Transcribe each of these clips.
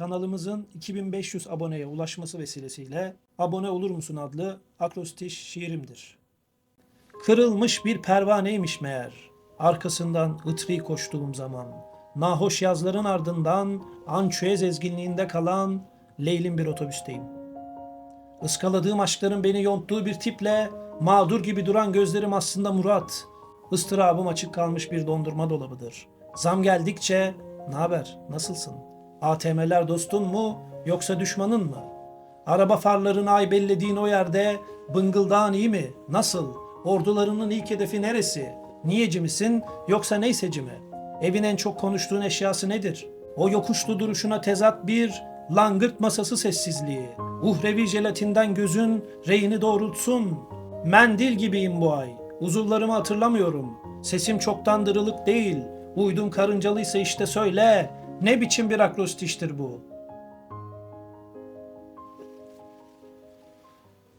Kanalımızın 2500 aboneye ulaşması vesilesiyle Abone Olur Musun adlı akrostiş şiirimdir. Kırılmış bir pervaneymiş meğer. Arkasından ıtri koştuğum zaman. Nahoş yazların ardından Ançüez ezginliğinde kalan Leylin bir otobüsteyim. Iskaladığım aşkların beni yonttuğu bir tiple mağdur gibi duran gözlerim aslında Murat. Istırabım açık kalmış bir dondurma dolabıdır. Zam geldikçe ne haber nasılsın? ATM'ler dostun mu yoksa düşmanın mı? Araba farlarını ay bellediğin o yerde bıngıldağın iyi mi? Nasıl? Ordularının ilk hedefi neresi? Niyeci misin yoksa neyseci mi? Evin en çok konuştuğun eşyası nedir? O yokuşlu duruşuna tezat bir langırt masası sessizliği. Uhrevi jelatinden gözün reyini doğrultsun. Mendil gibiyim bu ay. Uzuvlarımı hatırlamıyorum. Sesim çoktan dırılık değil. Uydun karıncalıysa işte söyle. Ne biçim bir akrostiştir bu?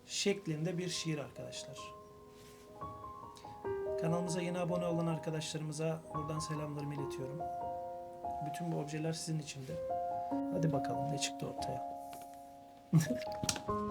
Şeklinde bir şiir arkadaşlar. Kanalımıza yeni abone olan arkadaşlarımıza buradan selamlarımı iletiyorum. Bütün bu objeler sizin içindi. Hadi bakalım ne çıktı ortaya.